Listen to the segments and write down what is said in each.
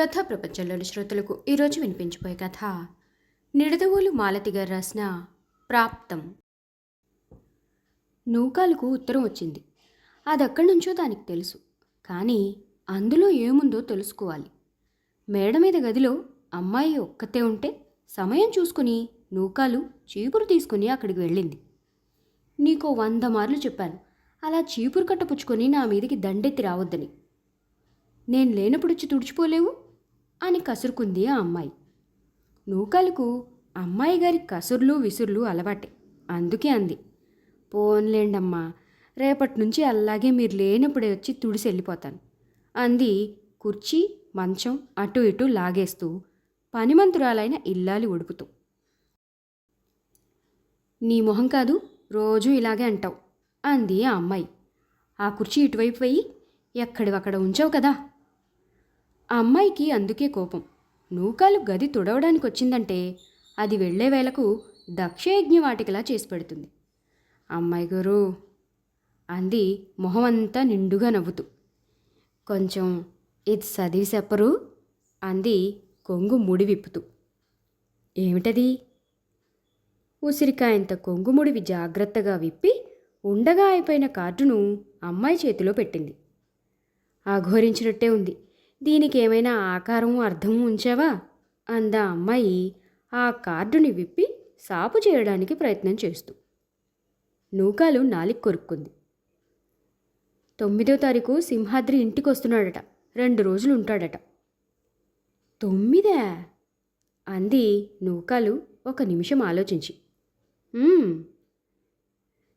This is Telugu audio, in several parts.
కథా ప్రపంచంలోని శ్రోతలకు ఈరోజు వినిపించిపోయే కథ. నిడదవోలు మాలతి గారు రాసిన ప్రాప్తం. నూకాలకు ఉత్తరం వచ్చింది. అది ఎక్కడి నుంచో దానికి తెలుసు. కానీ అందులో ఏముందో తెలుసుకోవాలి. మేడ మీద గదిలో అమ్మాయి ఒక్కతే ఉంటే సమయం చూసుకుని నూకాలు చీపురు తీసుకుని అక్కడికి వెళ్ళింది. నీకో వంద మార్లు చెప్పాను. అలా చీపురు కట్టపుచ్చుకొని నా మీదకి దండెత్తి రావద్దని. నేను లేనప్పుడు వచ్చి తుడిచిపోలేవు? అని కసురుకుంది ఆ అమ్మాయి. నూకలకు అమ్మాయి గారి కసుర్లు విసుర్లు అలవాటే. అందుకే అంది పోన్లేండమ్మా రేపటి నుంచి అలాగే మీరు లేనప్పుడే వచ్చి తుడిసి వెళ్ళిపోతాను. అంది కుర్చీ మంచం అటు ఇటు లాగేస్తూ పనిమంతురాలైన ఇల్లాలి ఉడుపుతూ. నీ మొహం కాదు రోజూ ఇలాగే అంటావు అంది ఆ అమ్మాయి. ఆ కుర్చీ ఇటువైపు పోయి ఎక్కడివక్కడ ఉంచావు కదా ఆ అమ్మాయికి అందుకే కోపం. నూకాలు గది తుడవడానికి వచ్చిందంటే అది వెళ్ళే వేళకు దక్షయజ్ఞ వాటికలా చేసి పెడుతుంది. అమ్మాయి గారు అంది మొహం అంతా నిండుగా నవ్వుతూ. కొంచెం ఇది చదివి చెప్పరు అంది కొంగు ముడి విప్పుతూ. ఏమిటది? ఉసిరికాయంత కొంగుముడివి జాగ్రత్తగా విప్పి ఉండగా అయిపోయిన కార్డును అమ్మాయి చేతిలో పెట్టింది. ఆఘోరించినట్టే ఉంది. దీనికి ఏమైనా ఆకారం అర్థం ఉంచావా? అందా అమ్మాయి ఆ కార్డుని విప్పి సాపు చేయడానికి ప్రయత్నం చేస్తూ. నూకాలు నాలిక్ కొరుక్కుంది. తొమ్మిదో తారీఖు సింహాద్రి ఇంటికి వస్తున్నాడట రెండు రోజులు ఉంటాడట తొమ్మిదే? అంది నూకాలు ఒక నిమిషం ఆలోచించి.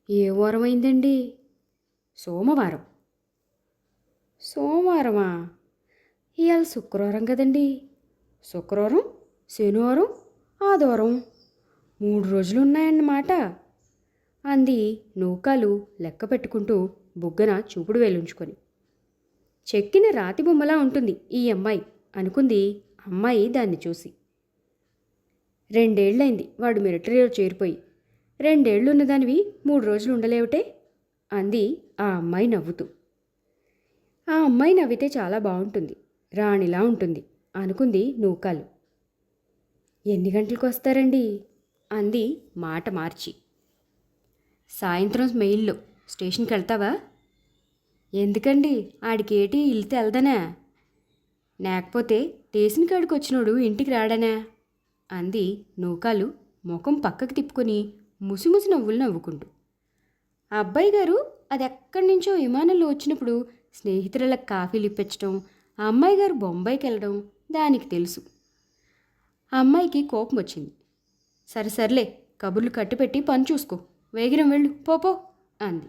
ఏ వారం అయిందండి సోమవారం. సోమవారమా? ఇవాళ శుక్రవారం కదండి. శుక్రవారం శనివారం ఆదివారం మూడు రోజులు ఉన్నాయన్నమాట అంది నూకాలు లెక్క పెట్టుకుంటూ బుగ్గన చూపుడు వేలుంచుకొని. చెక్కిన రాతి బొమ్మలా ఉంటుంది ఈ అమ్మాయి అనుకుంది అమ్మాయి దాన్ని చూసి. రెండేళ్ళైంది వాడు మిలిటరీలో చేరిపోయి. రెండేళ్ళు ఉన్నదానివి మూడు రోజులు ఉండలేవుటే అంది ఆ అమ్మాయి నవ్వుతూ. ఆ అమ్మాయి నవ్వితే చాలా బాగుంటుంది రాణిలా ఉంటుంది. అనుకుంది నూకాలు. ఎన్ని గంటలకు వస్తారండి? అంది మాట మార్చి. సాయంత్రం మెయిల్లో. స్టేషన్కి వెళ్తావా? ఎందుకండి? ఆడికి ఏటి ఇల్లు తెల్దనా? లేకపోతే స్టేషన్ కాడికి వచ్చినోడు ఇంటికి రాడనా? అంది నూకాలు ముఖం పక్కకి తిప్పుకొని ముసిముసి నవ్వులు నవ్వుకుంటూ. అబ్బాయి గారు అది ఎక్కడి నుంచో విమానంలో వచ్చినప్పుడు స్నేహితులకు కాఫీలు ఇప్పించడం ఆ అమ్మాయి గారు బొంబాయికి వెళ్ళడం దానికి తెలుసు. ఆ అమ్మాయికి కోపం వచ్చింది. సరే సర్లే కబుర్లు కట్టిపెట్టి పని చూసుకో. వేగిరం వెళ్ళు. పోపో అంది.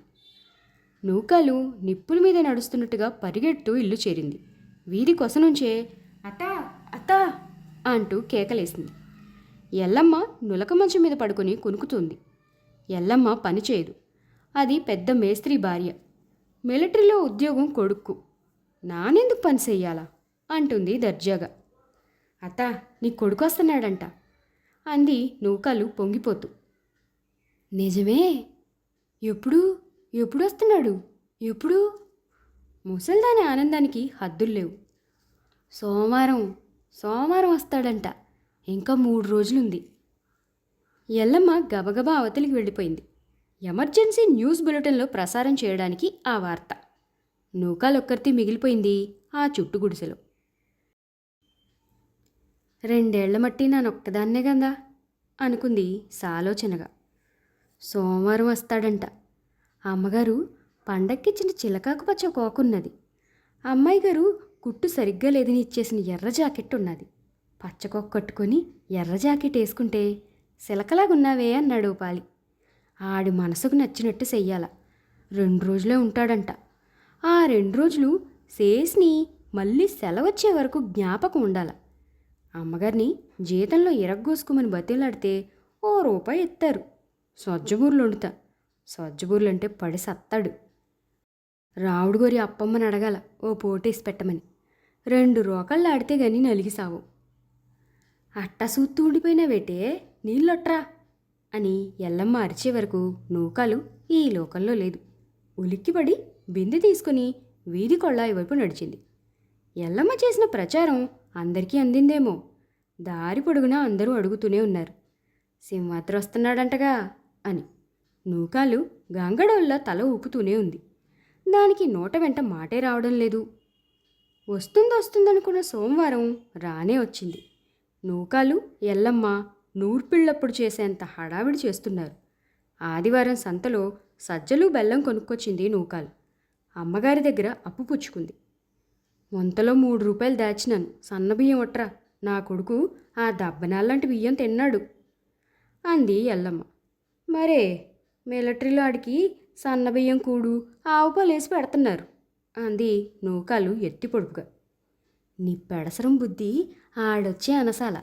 నూకాలు నిప్పుల మీద నడుస్తున్నట్టుగా పరిగెడుతూ ఇల్లు చేరింది. వీధి కొస నుంచే అతా అతా అంటూ కేకలేసింది. ఎల్లమ్మ నులక మంచం మీద పడుకొని కునుకుతుంది. ఎల్లమ్మ పని చేయదు. అది పెద్ద మేస్త్రి భార్య. మిలిటరీలో ఉద్యోగం కొడుక్కు నానెందుకు పని చెయ్యాలా? అంటుంది దర్జాగా. అత్త నీ కొడుకు వస్తున్నాడంట అంది నూకాలు పొంగిపోతూ. నిజమే? ఎప్పుడు? ఎప్పుడు వస్తున్నాడు ఎప్పుడు? ముసల్దాని ఆనందానికి హద్దులు లేవు. సోమవారం సోమవారం వస్తాడంట. ఇంకా మూడు రోజులుంది. ఎల్లమ్మ గబగబా అవతలికి వెళ్ళిపోయింది. ఎమర్జెన్సీ న్యూస్ బులెటిన్లో ప్రసారం చేయడానికి ఆ వార్త. నూకాలొక్కరితి మిగిలిపోయింది ఆ చుట్టు గుడిసెలో. రెండేళ్ళ మట్టి నానొక్కదాన్నే కదా అనుకుంది సాలోచనగా. సోమవారం వస్తాడంట. అమ్మగారు పండక్కిచ్చిన చిలకాకు పచ్చ కోకున్నది. అమ్మాయి గారు కుట్టు సరిగ్గా లేదని ఇచ్చేసిన ఎర్ర జాకెట్ ఉన్నది పచ్చకొక్క కట్టుకొని ఎర్ర జాకెట్ వేసుకుంటే సిలకలాగున్నావే అన్నాడు పాలి. ఆడి మనసుకు నచ్చినట్టు చెయ్యాల రెండు రోజులే ఉంటాడంట. ఆ రెండు రోజులు శేష్ని మళ్ళీ సెలవచ్చే వరకు జ్ఞాపకం ఉండాల. అమ్మగారిని జీతంలో ఇరగ్గోసుకోమని బతిలాడితే ఓ రూపాయి ఎత్తారు సొజ్జబూర్లు వండుతా సొజ్జబూర్లు అంటే పడి సత్తాడు. రావుడు గోరి అప్పమ్మని అడగాల ఓ పోటేసి పెట్టమని. రెండు రోకళ్ళు ఆడితే గాని నలిగి సావు. అట్టా సూత్తు ఉండిపోయినావేటే నీళ్ళొట్రా అని ఎల్లమ్మ అరిచే వరకు నూకాలు ఈ లోకంలో లేదు. ఉలిక్కిపడి బిందె తీసుకుని వీధి కొళ్ళాయి వైపు నడిచింది. ఎల్లమ్మ చేసిన ప్రచారం అందరికీ అందిందేమో. దారి పొడుగునా అందరూ అడుగుతూనే ఉన్నారు. సింహాద్రి వస్తున్నాడంటగా అని. నూకాలు గంగడోళ్ళ తల ఊపుతూనే ఉంది. దానికి నోట వెంట మాటే రావడం లేదు. వస్తుంది వస్తుందనుకున్న సోమవారం రానే వచ్చింది. నూకాలు ఎల్లమ్మ నూర్పిళ్ళప్పుడు చేసేంత హడావిడి చేస్తున్నారు. ఆదివారం సంతలో సజ్జలు బెల్లం కొనుక్కొచ్చింది నూకాలు. అమ్మగారి దగ్గర అప్పు పుచ్చుకుంది. వంతలో మూడు రూపాయలు దాచినాను. సన్న బియ్యం ఒట్రా. నా కొడుకు ఆ దబ్బనాలంటి బియ్యం తిన్నాడు. అంది ఎల్లమ్మ. మరే మిలిటరీలో ఆడికి సన్నబియ్యం కూడు ఆవు పాలేసి పెడుతున్నారు. అంది నూకాలు ఎత్తి పొడుపుగా. నీ పెడసరం బుద్ధి ఆడొచ్చే అనసాల.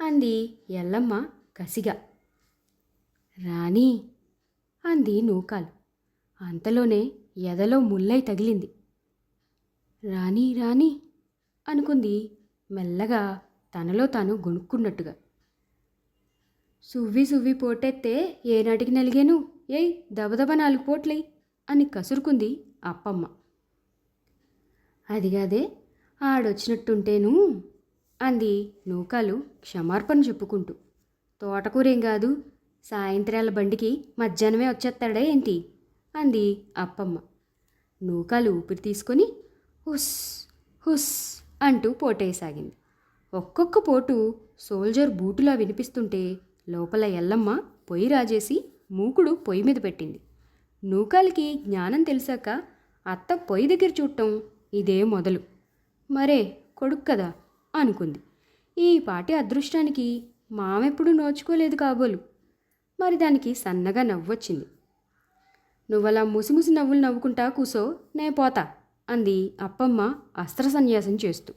అంది ఎల్లమ్మ కసిగా. రాణి అంది నూకాలు. అంతలోనే ఎదలో ముల్లై తగిలింది. రాణి రాణి అనుకుంది మెల్లగా తనలో తాను గొణుక్కున్నట్టుగా. సువ్వి సువ్వి పోటెత్తే ఏనాటికి నలిగాను? ఏయ్ దబదబ నాలుగు పోట్లై అని కసురుకుంది అప్పమ్మ. అదిగాదే ఆడొచ్చినట్టుంటేను అంది నూకాలు క్షమార్పణ చెప్పుకుంటూ. తోటకూరేం కాదు సాయంత్రాల బండికి మధ్యాహ్నమే వచ్చేస్తాడా ఏంటి? అంది అప్పమ్మ. నూకాలు ఊపిరి తీసుకొని హుస్ హుస్ అంటూ పోటేయసాగింది ఒక్కొక్క పోటు సోల్జర్ బూటులా వినిపిస్తుంటే లోపల ఎల్లమ్మ పొయ్యి రాజేసి మూకుడు పొయ్యి మీద పెట్టింది. నూకాలకి జ్ఞానం తెలిసాక అత్త పొయ్యి దగ్గర చూడటం ఇదే మొదలు. మరే కొడుకు కదా అనుకుంది. ఈ పాటి అదృష్టానికి మామెప్పుడు నోచుకోలేదు కాబోలు. మరి దానికి సన్నగా నవ్వొచ్చింది. నువ్వలా ముసిముసి నవ్వులు నవ్వుకుంటా కూసో నే పోతా అంది అప్పమ్మ అస్త్ర సన్యాసం చేస్తూ.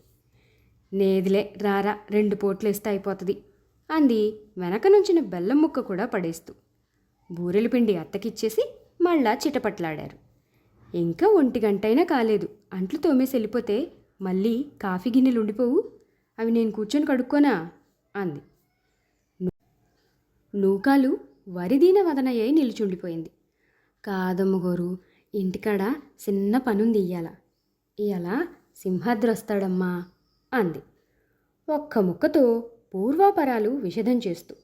నేదిలే రారా రెండు పోట్లేస్తే అయిపోతుంది అంది వెనక నుంచిన బెల్లం ముక్క కూడా పడేస్తూ. బూరెల పిండి అత్తకిచ్చేసి మళ్ళా చిటపట్లాడారు. ఇంకా ఒంటి గంటైనా కాలేదు అంట్లు తోమేసి వెళ్ళిపోతే మళ్ళీ కాఫీ గిన్నెలు ఉండిపోవు అవి నేను కూర్చొని కడుక్కోనా అంది. నూకాలు వరిదీన వదనయ్యి నిలుచుండిపోయింది. కాదమ్మగోరు ఇంటికాడ చిన్న పనుంది ఇయ్యాల. ఇయ్యాల సింహాద్రి వస్తాడమ్మా అంది. ఒక్క ముక్కతో పూర్వాపరాలు విషదం చేస్తూ.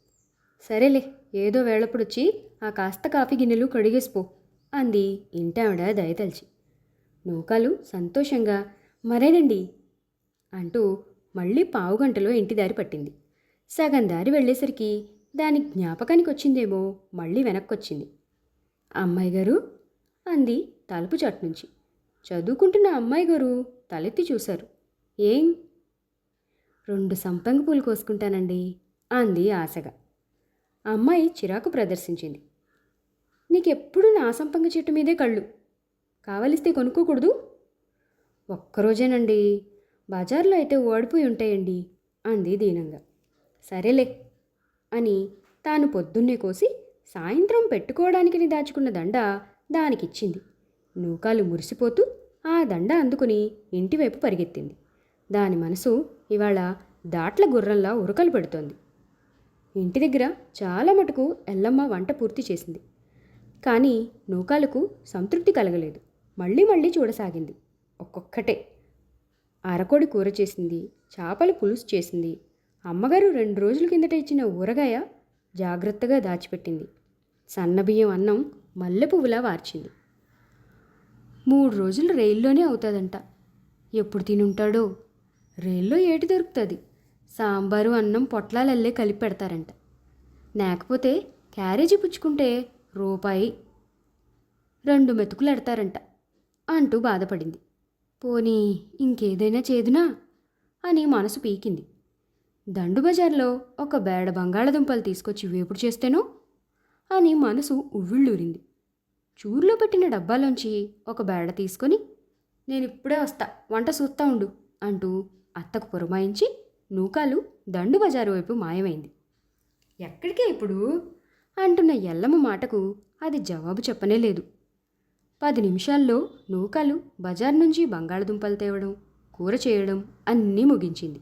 సరేలే ఏదో వేళప్పుడొచ్చి ఆ కాస్త కాఫీ గిన్నెలు కడిగేసిపో అంది ఇంటావిడ దయతలిచి. నూకాలు సంతోషంగా మరేనండి? అంటూ మళ్ళీ పావుగంటలో ఇంటి దారి పట్టింది. సగం దారి వెళ్ళేసరికి దాని జ్ఞాపకానికి వచ్చిందేమో మళ్ళీ వెనక్కొచ్చింది. అమ్మాయి గారు? అంది తలుపు చట్ నుంచి. చదువుకుంటున్న అమ్మాయి గారు తలెత్తి చూశారు. ఏం? రెండు సంపంగి పూలు కోసుకుంటానండి అంది ఆశగా. అమ్మాయి చిరాకు ప్రదర్శించింది. నీకెప్పుడు నా సంపంగి చెట్టు మీదే కళ్ళు? కావలిస్తే కొనుక్కోకూడదు? ఒక్కరోజేనండి బజార్లో అయితే ఓడిపోయి ఉంటాయండి అంది దీనంగా. సరేలే అని తాను పొద్దున్నే కోసి సాయంత్రం పెట్టుకోవడానికని దాచుకున్న దండ దానికిచ్చింది. నూకాలు మురిసిపోతూ ఆ దండ అందుకుని ఇంటివైపు పరిగెత్తింది. దాని మనసు ఇవాళ దాట్ల గుర్రంలా ఉరకలు పెడుతోంది. ఇంటి దగ్గర చాలా మటుకు ఎల్లమ్మ వంట పూర్తి చేసింది. కానీ నూకాలకు సంతృప్తి కలగలేదు. మళ్ళీ మళ్ళీ చూడసాగింది. ఒక్కొక్కటే. అరకోడి కూర చేసింది చేపల పులుసు చేసింది. అమ్మగారు రెండు రోజుల కిందట ఇచ్చిన ఊరగాయ జాగ్రత్తగా దాచిపెట్టింది. సన్నబియ్యం అన్నం మల్లె పువ్వులా వార్చింది. మూడు రోజులు రైల్లోనే అవుతుందంట. ఎప్పుడు తినుంటాడో? రైల్లో ఏటి దొరుకుతుంది? సాంబారు అన్నం పొట్లాలల్లే కలిపి పెడతారంట. లేకపోతే క్యారేజీ పుచ్చుకుంటే రూపాయి రెండు మెతుకులు ఎడతారంట అంటూ బాధపడింది. పోనీ ఇంకేదైనా చేదునా? అని మనసు పీకింది. దండు బజార్లో ఒక బేడ బంగాళదుంపలు తీసుకొచ్చి వేపుడు చేస్తేనో అని మనసు ఉవ్విళ్ళూరింది. చూరులో పెట్టిన డబ్బాలోంచి ఒక బేడ తీసుకొని నేను ఇప్పుడే వస్తా వంట చూస్తా ఉండు అంటూ అత్తకు పురమాయించి నూకాలు దండు బజారు వైపు మాయమైంది. ఎక్కడికే ఇప్పుడు? అంటున్న ఎల్లమ్మ మాటకు అది జవాబు చెప్పనే లేదు. పది నిమిషాల్లో నూకాలు బజార్ నుంచి బంగాళదుంపలు తేవడం కూర చేయడం అన్నీ ముగించింది.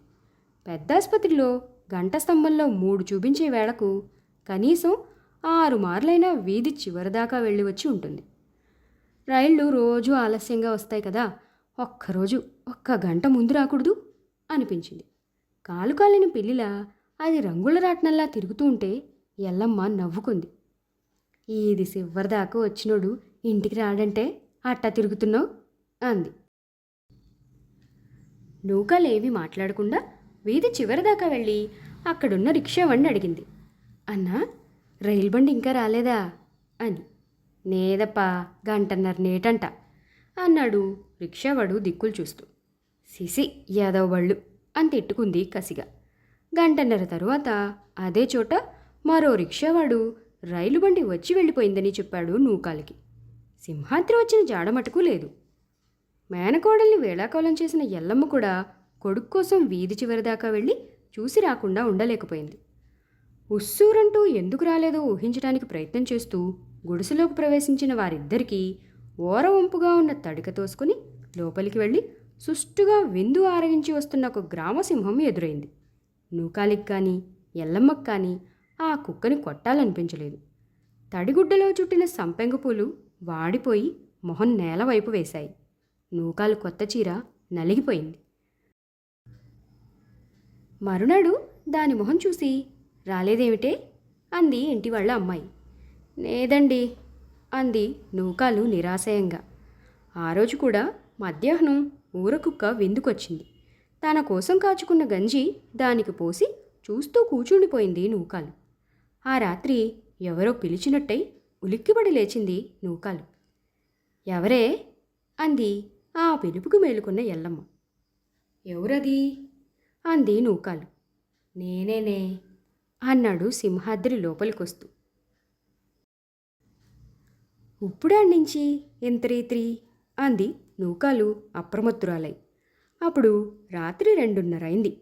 పెద్ద ఆసుపత్రిలో గంట స్తంభంలో మూడు చూపించే వేళకు కనీసం ఆరుమార్లైనా వీధి చివరిదాకా వెళ్ళి వచ్చి ఉంటుంది. రైళ్ళు రోజు ఆలస్యంగా వస్తాయి కదా ఒక్కరోజు ఒక్క గంట ముందు రాకూడదు అనిపించింది. కాలు కాలిన పిల్లిలా అది రంగుల రాట్నంలా తిరుగుతూ ఉంటే ఎల్లమ్మ నవ్వుకుంది. ఈది చివరిదాకా వచ్చినోడు ఇంటికి రాడంటే అట్టా తిరుగుతున్నావు? అంది. నూకలేవి మాట్లాడకుండా వీధి చివరిదాకా వెళ్ళి అక్కడున్న రిక్షావాణ్ణి అడిగింది. అన్నా రైలు బండి ఇంకా రాలేదా? అని. నేదప్పా గంటన్నర నేటంట. అన్నాడు రిక్షావాడు దిక్కులు చూస్తూ. సిసి యాదవ్ బళ్ళు అని తిట్టుకుంది కసిగా. గంటన్నర తరువాత అదే చోట మరో రిక్షావాడు రైలు బండి వచ్చి వెళ్ళిపోయిందని చెప్పాడు నూకాలకి. సింహాద్రి వచ్చిన జాడ మటుకు లేదు. మేనకోడల్ని వేళాకోళం చేసిన ఎల్లమ్మ కూడా కొడుకు కోసం వీధి చివరిదాకా వెళ్ళి చూసి రాకుండా ఉండలేకపోయింది. ఉస్సూరంటూ ఎందుకు రాలేదో ఊహించడానికి ప్రయత్నం చేస్తూ గుడిసెలోకి ప్రవేశించిన వారిద్దరికీ ఓర వంపుగా ఉన్న తడిక తోసుకుని లోపలికి వెళ్ళి సుష్టుగా విందు ఆరగించి వస్తున్న ఒక గ్రామసింహం ఎదురైంది. నూకాలికి కానీ ఎల్లమ్మకు కానీ ఆ కుక్కని కొట్టాలనిపించలేదు. తడిగుడ్డలో చుట్టిన సంపెంగ పూలు వాడిపోయి మొహం నేల వైపు వేశాయి. నూకాలు కొత్త చీర నలిగిపోయింది. మరునాడు దాని మొహం చూసి రాలేదేమిటే? అంది ఇంటి వాళ్ళ అమ్మాయి. లేదండి అంది నూకాలు నిరాశయంగా. ఆ రోజు కూడా మధ్యాహ్నం ఊరకుక్క విందుకొచ్చింది. తన కోసం కాచుకున్న గంజి దానికి పోసి చూస్తూ కూచుండిపోయింది నూకాలు. ఆ రాత్రి ఎవరో పిలిచినట్టయి ఉలిక్కిపడి లేచింది నూకాలు. ఎవరే? అంది ఆ పిలుపుకు మేలుకున్న ఎల్లమ్మ. ఎవరది? అంది నూకాలు. నేనేనే. అన్నాడు సింహాద్రి లోపలికొస్తూ. ఉప్పుడాన్నించి ఎంత రీత్రి అంది నూకాలు అప్రమత్తురాలై. అప్పుడు రాత్రి రెండున్నరైంది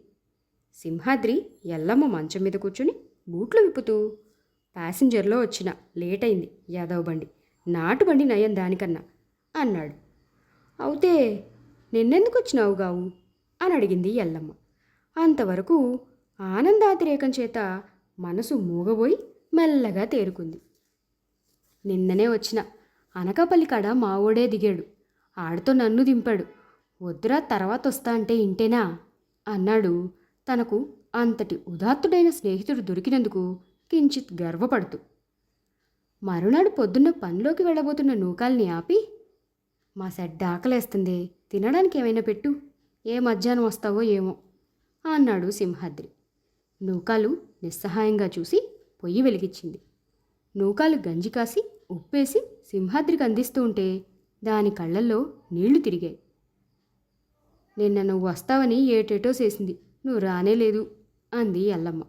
సింహాద్రి ఎల్లమ్మ మంచం మీద కూర్చుని బూట్లు విప్పుతూ ప్యాసింజర్లో వచ్చిన లేట్ అయింది యాదవ్ బండి. నాటు బండి నయం దానికన్నా అన్నాడు. అవుతే నిన్నెందుకు వచ్చినావు గావు అని అడిగింది ఎల్లమ్మ. అంతవరకు ఆనందాతిరేకం చేత మనసు మూగబోయి మెల్లగా తేరుకుంది. నిన్ననే వచ్చిన అనకాపల్లి కాడ మావోడే దిగాడు. ఆడితో నన్ను దింపాడు. వద్దురా తర్వాత వస్తా అంటే ఇంటేనా? అన్నాడు. తనకు అంతటి ఉదాత్తుడైన స్నేహితుడు దొరికినందుకు కించిత్ గర్వపడుతూ. మరునాడు పొద్దున్న పనిలోకి వెళ్ళబోతున్న నూకాల్ని ఆపి మా సెడ్డ ఆకలేస్తుంది తినడానికి ఏమైనా పెట్టు. ఏ మధ్యాహ్నం వస్తావో ఏమో అన్నాడు సింహాద్రి. నూకాలు నిస్సహాయంగా చూసి పొయ్యి వెలిగించింది. నూకాలు గంజి కాసి ఉప్పేసి సింహాద్రికి అందిస్తూ ఉంటే దాని కళ్ళల్లో నీళ్ళు తిరిగాయి. నిన్న నువ్వు వస్తావని ఏటేటో చేసింది. నువ్వు రానే లేదు అంది ఎల్లమ్మ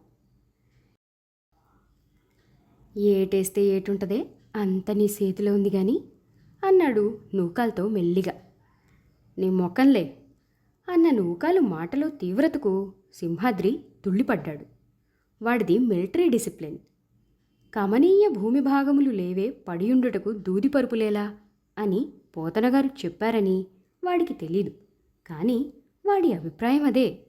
ఏటేస్తే ఏటుంటదే? అంత నీ చేతిలో ఉంది కానీ అన్నాడు నూకాలతో మెల్లిగా. నీ మొఖంలే. అన్న నూకాలు మాటలో తీవ్రతకు సింహాద్రి తుళ్ళిపడ్డాడు. వాడిది మిలిటరీ డిసిప్లిన్. కమనీయ భూమి భాగములు లేవే పడియుండుటకు దూది పరుపులేలా? అని పోతనగారు చెప్పారని వాడికి తెలీదు. కానీ వాడి అభిప్రాయం అదే.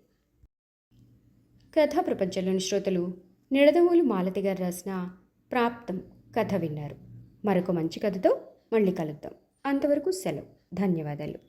కథా ప్రపంచంలోని శ్రోతలు నిడదవోలు మాలతి గారు రాసిన ప్రాప్తం కథ విన్నారు. మరొక మంచి కథతో మళ్ళీ కలుద్దాం. అంతవరకు సెలవు. ధన్యవాదాలు.